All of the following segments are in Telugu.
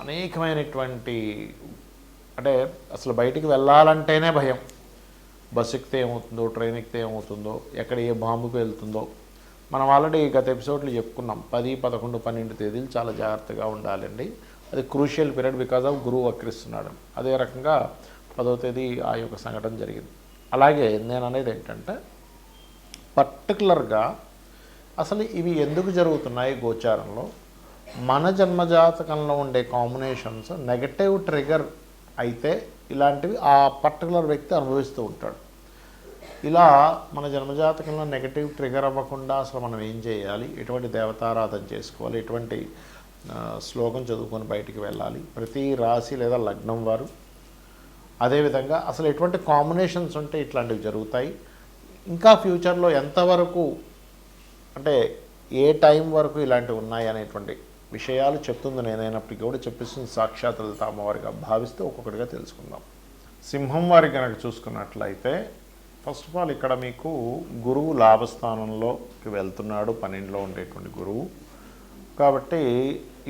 అనేకమైనటువంటి అంటే అసలు బయటికి వెళ్ళాలంటేనే భయం. బస్సు ఎక్కితే ఏమవుతుందో ట్రైన్ ఎక్కితే ఏమవుతుందో ఎక్కడ ఏ బాంబుకు వెళ్తుందో. మనం ఆల్రెడీ గత ఎపిసోడ్లు చెప్పుకున్నాం. పది పదకొండు పన్నెండు తేదీలు చాలా జాగ్రత్తగా ఉండాలండి. అది క్రూషియల్ పీరియడ్ బికాజ్ ఆఫ్ గురువు వక్రిస్తున్నాడు. అదే రకంగా పదో తేదీ ఆ యొక్క సంఘటన జరిగింది. అలాగే నేను అనేది ఏంటంటే పర్టికులర్గా అసలు ఇవి ఎందుకు జరుగుతున్నాయి గోచారంలో? మన జన్మజాతకంలో ఉండే కాంబినేషన్స్ నెగటివ్ ట్రిగర్ అయితే ఇలాంటివి ఆ పర్టికులర్ వ్యక్తి అనుభవిస్తూ ఉంటాడు. ఇలా మన జన్మజాతకంలో నెగటివ్ ట్రిగర్ అవ్వకుండా అసలు మనం ఏం చేయాలి? ఎటువంటి దేవతారాధన చేసుకోవాలి? ఎటువంటి శ్లోకం చదువుకొని బయటికి వెళ్ళాలి? ప్రతి రాశి లేదా లగ్నం వారు. అదేవిధంగా అసలు ఎటువంటి కాంబినేషన్స్ ఉంటే ఇట్లాంటివి జరుగుతాయి. ఇంకా ఫ్యూచర్లో ఎంతవరకు అంటే ఏ టైం వరకు ఇలాంటివి ఉన్నాయి అనేటువంటి విషయాలు చెప్తుంది నేనైనప్పటికీ కూడా చెప్పిస్తుంది సాక్షాత్ లలిత అమ్మవారిగా భావిస్తే ఒక్కొక్కటిగా తెలుసుకుందాం. సింహం వారి కనుక చూసుకున్నట్లయితే ఫస్ట్ ఆఫ్ ఆల్ ఇక్కడ మీకు గురువు లాభస్థానంలోకి వెళ్తున్నాడు పన్నెండులో ఉండేటువంటి గురువు. కాబట్టి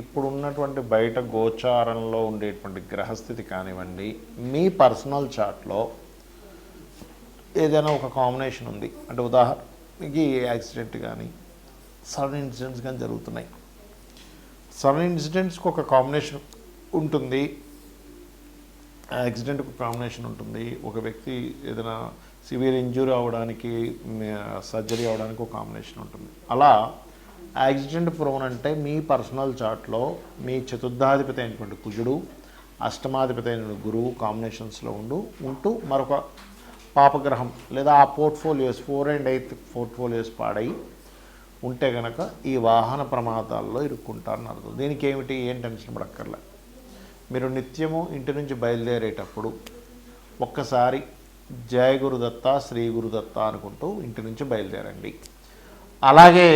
ఇప్పుడున్నటువంటి బయట గోచారంలో ఉండేటువంటి గ్రహస్థితి కానివ్వండి మీ పర్సనల్ చార్ట్లో ఏదైనా ఒక కాంబినేషన్ ఉంది. అంటే ఉదాహరణకి యాక్సిడెంట్ కానీ సడన్ ఇన్సిడెంట్స్ కానీ జరుగుతున్నాయి. సడన్ ఇన్సిడెంట్స్కి ఒక కాంబినేషన్ ఉంటుంది. యాక్సిడెంట్కి కాంబినేషన్ ఉంటుంది. ఒక వ్యక్తి ఏదైనా సివియర్ ఇంజ్యూరీ అవ్వడానికి సర్జరీ అవ్వడానికి ఒక కాంబినేషన్ ఉంటుంది. అలా యాక్సిడెంట్ ప్రోన్ అంటే మీ పర్సనల్ చార్ట్లో మీ చతుర్థాధిపతి అయినటువంటి కుజుడు అష్టమాధిపతి అయిన గురువు కాంబినేషన్స్లో ఉండు ఉంటూ మరొక పాపగ్రహం లేదా ఆ portfolios four and eighth portfolios పాడై ఉంటే కనుక ఈ వాహన ప్రమాదాల్లో ఇరుక్కుంటారని అర్థం. దీనికి ఏమిటి? ఏం టెన్షన్ పడక్కర్లే. మీరు నిత్యము ఇంటి నుంచి బయలుదేరేటప్పుడు ఒక్కసారి జయ గురుదత్త శ్రీ గురుదత్త అనుకుంటూ ఇంటి నుంచి బయలుదేరండి. అలాగే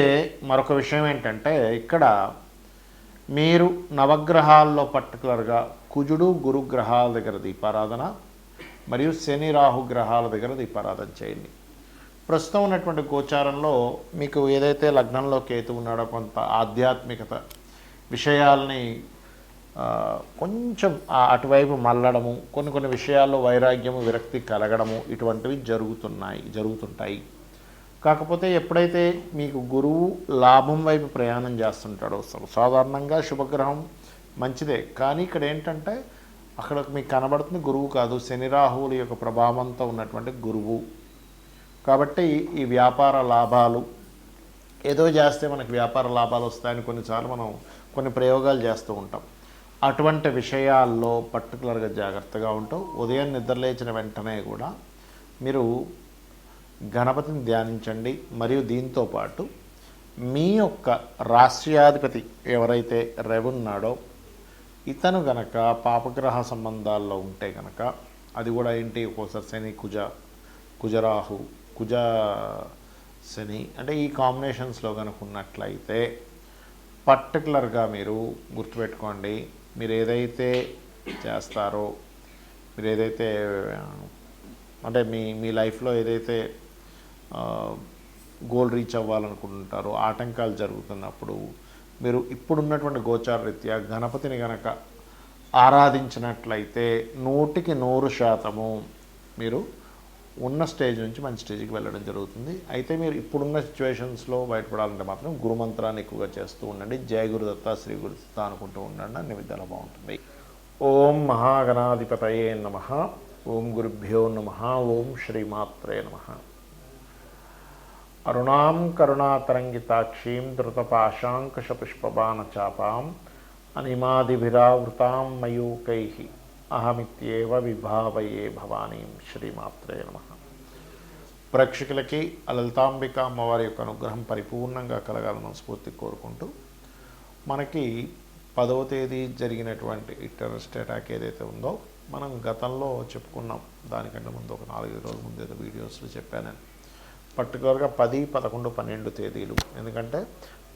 మరొక విషయం ఏంటంటే ఇక్కడ మీరు నవగ్రహాల్లో పర్టికులర్గా కుజుడు గురు గ్రహాల దగ్గర దీపారాధన మరియు శని రాహు గ్రహాల దగ్గర దీపారాధన చేయండి. ప్రస్తుతం ఉన్నటువంటి గోచారంలో మీకు ఏదైతే లగ్నంలో కేతు ఉన్నాడో కొంత ఆధ్యాత్మికత విషయాల్ని కొంచెం అటువైపు మళ్ళడము కొన్ని కొన్ని విషయాల్లో వైరాగ్యము విరక్తి కలగడము ఇటువంటివి జరుగుతున్నాయి జరుగుతుంటాయి. కాకపోతే ఎప్పుడైతే మీకు గురువు లాభం వైపు ప్రయాణం చేస్తుంటాడో అసలు సాధారణంగా శుభగ్రహం మంచిదే. కానీ ఇక్కడ ఏంటంటే అక్కడ మీకు కనబడుతుంది గురువు కాదు శని రాహువుల యొక్క ప్రభావంతో ఉన్నటువంటి గురువు. కాబట్టి ఈ వ్యాపార లాభాలు ఏదో చేస్తే మనకు వ్యాపార లాభాలు వస్తాయని కొన్నిసార్లు మనం కొన్ని ప్రయోగాలు చేస్తూ ఉంటాం. అటువంటి విషయాల్లో పర్టికులర్గా జాగ్రత్తగా ఉంటూ ఉదయం నిద్రలేచిన వెంటనే కూడా మీరు గణపతిని ధ్యానించండి. మరియు దీంతో పాటు మీ యొక్క రాష్ట్రాధిపతి ఎవరైతే రెవున్నాడో ఉన్నాడో ఇతను గనక పాపగ్రహ సంబంధాల్లో ఉంటే గనక అది కూడా ఏంటి? ఒక్కోసారి శని కుజ కుజరాహు కుజ శని అంటే ఈ కాంబినేషన్స్లో కనుకున్నట్లయితే పర్టికులర్గా మీరు గుర్తుపెట్టుకోండి. మీరు ఏదైతే చేస్తారో మీరు ఏదైతే అంటే మీ మీ లైఫ్లో ఏదైతే గోల్ రీచ్ అవ్వాలనుకుంటారో ఆటంకాలు జరుగుతున్నప్పుడు మీరు ఇప్పుడున్నటువంటి గోచార రీత్యా గణపతిని గనక ఆరాధించినట్లయితే నూటికి నూరు శాతము మీరు ఉన్న స్టేజ్ నుంచి మంచి స్టేజ్కి వెళ్ళడం జరుగుతుంది. అయితే మీరు ఇప్పుడున్న సిచ్యువేషన్స్లో బయటపడాలంటే మాత్రం గురుమంత్రాన్ని ఎక్కువగా చేస్తూ ఉండండి. జయ గురుదత్త శ్రీ గురుదత్త అనుకుంటూ ఉండండి. అన్ని విధాలు బాగుంటుంది. ఓం మహాగణాధిపతయే నమ. ఓం గురుభ్యో నమ. ఓం శ్రీమాత్రే నమ. అరుణాం కరుణాతరంగితాక్షీం ధృతపాశాంకుశపుష్పబాణచాపాం అనిమాదిభిరావృతాం మయూకై. అహమిత్యేవ విభావయే భవానీ శ్రీమాత్రే నమ. ప్రేక్షకులకి లలితాంబిక అమ్మవారి యొక్క అనుగ్రహం పరిపూర్ణంగా కలగాలని మనస్ఫూర్తి కోరుకుంటూ మనకి పదవ తేదీ జరిగినటువంటి ఇంటరెస్ట్ టెర్రరిస్ట్ అటాక్ ఏదైతే ఉందో మనం గతంలో చెప్పుకున్నాం. దానికంటే ముందు ఒక నాలుగైదు రోజుల ముందు ఏదో వీడియోస్లో చెప్పాను నేను. పర్టికులర్గా పది పదకొండు పన్నెండు తేదీలు. ఎందుకంటే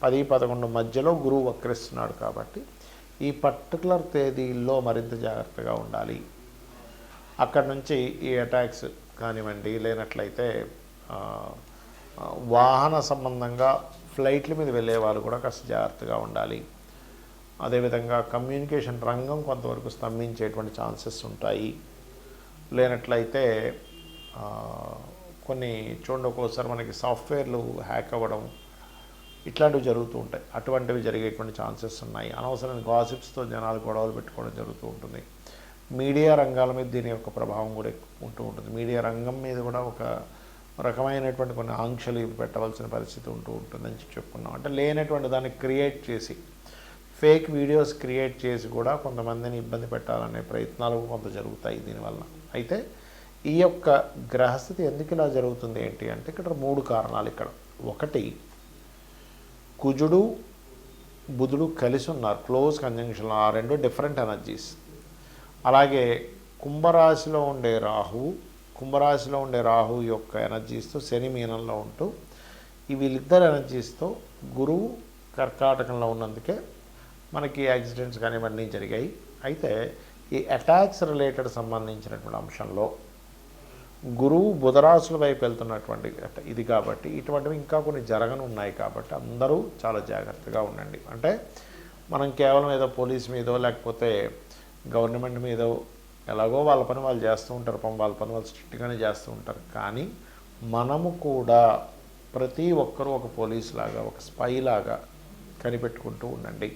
పది పదకొండు మధ్యలో గురువు వక్రిస్తున్నాడు కాబట్టి ఈ పర్టికులర్ తేదీల్లో మరింత జాగ్రత్తగా ఉండాలి. అక్కడ నుంచి ఈ అటాక్స్ కానివ్వండి లేనట్లయితే వాహన సంబంధంగా ఫ్లైట్ల మీద వెళ్ళే వాళ్ళు కూడా కాస్త జాగ్రత్తగా ఉండాలి. అదేవిధంగా కమ్యూనికేషన్ రంగం కొంతవరకు స్తంభించేటువంటి ఛాన్సెస్ ఉంటాయి. లేనట్లయితే కొన్ని చూడండి ఒక్కోసారి మనకి సాఫ్ట్వేర్లు హ్యాక్ అవ్వడం ఇట్లాంటివి జరుగుతూ ఉంటాయి. అటువంటివి జరిగేటువంటి ఛాన్సెస్ ఉన్నాయి. అనవసరమైన గాసిప్స్తో జనాలు గొడవలు పెట్టుకోవడం జరుగుతూ ఉంటుంది. మీడియా రంగాల మీద దీని యొక్క ప్రభావం కూడా ఎక్కువ ఉంటూ ఉంటుంది. మీడియా రంగం మీద కూడా ఒక రకమైనటువంటి కొన్ని ఆంక్షలు పెట్టవలసిన పరిస్థితి ఉంటూ ఉంటుందని చెప్పుకున్నాం. అంటే లేనటువంటి దాన్ని క్రియేట్ చేసి ఫేక్ వీడియోస్ క్రియేట్ చేసి కూడా కొంతమందిని ఇబ్బంది పెట్టాలనే ప్రయత్నాలు కొంత జరుగుతాయి దీనివల్ల. అయితే ఈ యొక్క గ్రహస్థితి ఎందుకు ఇలా జరుగుతుంది ఏంటి అంటే ఇక్కడ మూడు కారణాలు ఇక్కడ. ఒకటి కుజుడు బుధుడు కలిసి ఉన్నారు క్లోజ్ కంజంక్షన్ ఆ రెండు డిఫరెంట్ ఎనర్జీస్. అలాగే కుంభరాశిలో ఉండే రాహువు కుంభరాశిలో ఉండే రాహువు యొక్క ఎనర్జీస్తో శని మీనంలో ఉంటూ ఈ వీళ్ళిద్దరు ఎనర్జీస్తో గురువు కర్కాటకంలో ఉన్నందుకే మనకి యాక్సిడెంట్స్ కానివన్నీ జరిగాయి. అయితే ఈ అటాక్స్ రిలేటెడ్ సంబంధించినటువంటి అంశంలో గురువు బుధరాశుల వైపు వెళ్తున్నటువంటి ఇది కాబట్టి ఇటువంటివి ఇంకా కొన్ని జరగనున్నాయి కాబట్టి అందరూ చాలా జాగ్రత్తగా ఉండండి. అంటే మనం కేవలం ఏదో పోలీస్ మీదో లేకపోతే గవర్నమెంట్ మీదో ఎలాగో వాళ్ళ పని వాళ్ళు చేస్తూ ఉంటారు పాపం వాళ్ళ పని వాళ్ళు స్ట్రిక్ట్గానే చేస్తూ ఉంటారు. కానీ మనము కూడా ప్రతి ఒక్కరూ ఒక పోలీస్ లాగా ఒక స్పై లాగా కనిపెట్టుకుంటూ ఉండండి.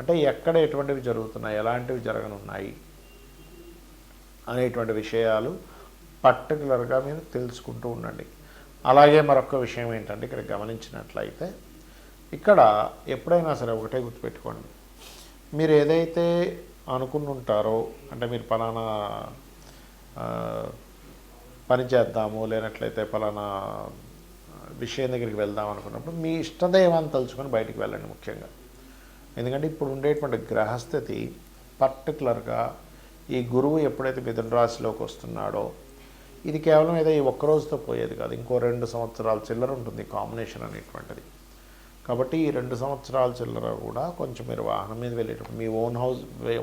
అంటే ఎక్కడ ఎటువంటివి జరుగుతున్నాయి ఎలాంటివి జరగనున్నాయి అనేటువంటి విషయాలు పర్టికులర్గా మీరు తెలుసుకుంటూ ఉండండి. అలాగే మరొక విషయం ఏంటంటే ఇక్కడ గమనించినట్లయితే ఇక్కడ ఎప్పుడైనా సరే ఒకటే గుర్తుపెట్టుకోండి. మీరు ఏదైతే అనుకుని ఉంటారో అంటే మీరు పలానా పని చేద్దాము లేనట్లయితే పలానా విషయం దగ్గరికి వెళ్దాం అనుకున్నప్పుడు మీ ఇష్టదైవాన్ని తలుచుకొని బయటికి వెళ్ళండి ముఖ్యంగా. ఎందుకంటే ఇప్పుడు ఉండేటువంటి గ్రహస్థితి పర్టికులర్గా ఈ గురువు ఎప్పుడైతే మిథున రాశిలోకి వస్తున్నాడో ఇది కేవలం ఏదో ఈ ఒక్క రోజుతో పోయేది కాదు. ఇంకో రెండు సంవత్సరాల చిల్లర ఉంటుంది కాంబినేషన్ అనేటువంటిది. కాబట్టి ఈ రెండు సంవత్సరాల చిల్లర కూడా కొంచెం మీరు వాహనం మీద వెళ్ళేటప్పుడు మీ ఓన్ హౌస్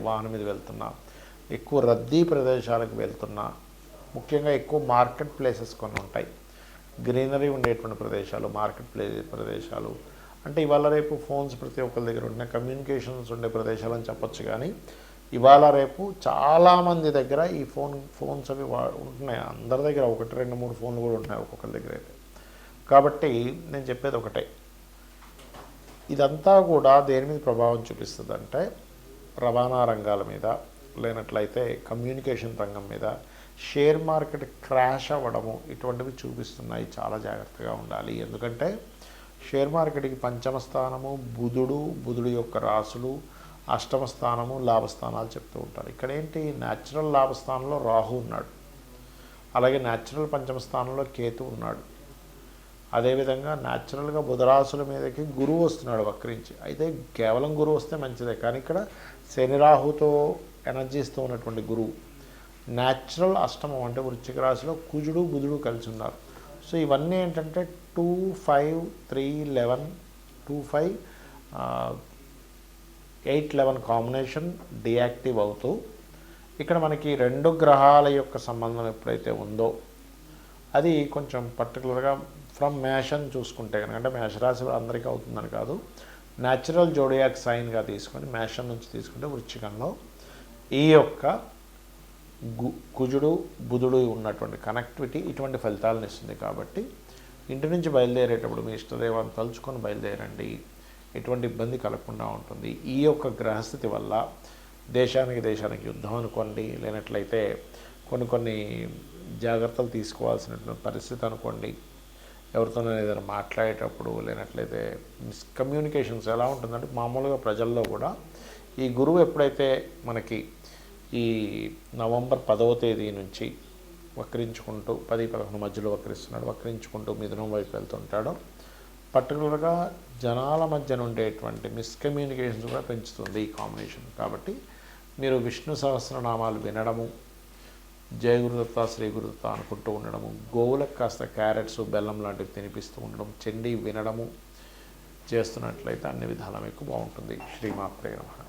వాహనం మీద వెళ్తున్నా ఎక్కువ రద్దీ ప్రదేశాలకు వెళ్తున్నా ముఖ్యంగా ఎక్కువ మార్కెట్ ప్లేసెస్ కొన్ని ఉంటాయి. గ్రీనరీ ఉండేటువంటి ప్రదేశాలు మార్కెట్ ప్లే ప్రదేశాలు. అంటే ఇవాళ రేపు ఫోన్స్ ప్రతి ఒక్కరి దగ్గర ఉంటున్నాయి కమ్యూనికేషన్స్ ఉండే ప్రదేశాలు అని చెప్పొచ్చు కానీ ఇవాళ రేపు చాలామంది దగ్గర ఈ ఫోన్ ఫోన్స్ అవి వా ఉంటున్నాయి. అందరి దగ్గర ఒకటి రెండు మూడు ఫోన్లు కూడా ఉంటున్నాయి ఒక్కొక్కరి దగ్గర అయితే. కాబట్టి నేను చెప్పేది ఒకటే. ఇదంతా కూడా దేని మీద ప్రభావం చూపిస్తుంది అంటే రవాణా రంగాల మీద లేనట్లయితే కమ్యూనికేషన్ రంగం మీద షేర్ మార్కెట్ క్రాష్ అవ్వడము ఇటువంటివి చూపిస్తున్నాయి. చాలా జాగ్రత్తగా ఉండాలి. ఎందుకంటే షేర్ మార్కెట్కి పంచమ స్థానము బుధుడు బుధుడు యొక్క రాసులు అష్టమ స్థానము లాభస్థానాలు చెప్తూ ఉంటారు. ఇక్కడ ఏంటి న్యాచురల్ లాభస్థానంలో రాహు ఉన్నాడు. అలాగే న్యాచురల్ పంచమ స్థానంలో కేతు ఉన్నాడు. అదేవిధంగా న్యాచురల్గా బుధరాశుల మీదకి గురువు వస్తున్నాడు వక్రించి. అయితే కేవలం గురువు వస్తే మంచిదే. కానీ ఇక్కడ శని రాహుతో ఎనర్జీస్తో ఉన్నటువంటి గురువు. న్యాచురల్ అష్టమం అంటే వృశ్చిక రాశిలో కుజుడు బుధుడు కలిసి ఉన్నారు. సో ఇవన్నీ ఏంటంటే two five three eleven two five eight eleven combination deactive అవుతూ ఇక్కడ మనకి రెండు గ్రహాల యొక్క సంబంధం ఎప్పుడైతే ఉందో అది కొంచెం పర్టికులర్గా ఫ్రమ్ మేషన్ చూసుకుంటే కనుక అంటే మేషరాశి అందరికీ అవుతుందని కాదు న్యాచురల్ జోడియాక్ సైన్గా తీసుకొని మేషన్ నుంచి తీసుకుంటే వృచ్చికంలో ఈ యొక్క గు కుజుడు బుధుడు ఉన్నటువంటి కనెక్టివిటీ ఇటువంటి ఫలితాలను ఇస్తుంది కాబట్టి ఇంటి నుంచి బయలుదేరేటప్పుడు మీ ఇష్టదేవాన్ని తలుచుకొని బయలుదేరండి. ఎటువంటి ఇబ్బంది కలగకుండా ఉంటుంది. ఈ యొక్క గ్రహస్థితి వల్ల దేశానికి దేశానికి యుద్ధం అనుకోండి లేనట్లయితే కొన్ని కొన్ని జాగ్రత్తలు తీసుకోవాల్సినటువంటి పరిస్థితి అనుకోండి. ఎవరితోనైనా ఏదైనా మాట్లాడేటప్పుడు లేనట్లయితే మిస్కమ్యూనికేషన్స్ ఎలా ఉంటుందంటే మామూలుగా ప్రజల్లో కూడా ఈ గురువు ఎప్పుడైతే మనకి ఈ నవంబర్ పదవ తేదీ నుంచి వక్రించుకుంటూ పది పదకొండు మధ్యలో వక్రిస్తున్నాడు వక్రించుకుంటూ మిథునం వైపు వెళ్తుంటాడో పర్టికులర్గా జనాల మధ్యన ఉండేటువంటి మిస్కమ్యూనికేషన్స్ కూడా పెంచుతుంది ఈ కాంబినేషన్ కాబట్టి మీరు విష్ణు సహస్రనామాలు వినడము జయ గురుదత్త శ్రీ గురుదత్త అనుకుంటూ ఉండడము గోవులకు కాస్త క్యారెట్స్ బెల్లం లాంటివి తినిపిస్తూ ఉండడం చెండి వినడము చేస్తున్నట్లయితే అన్ని విధాల మీకు బాగుంటుంది. శ్రీమాత్రే నమ.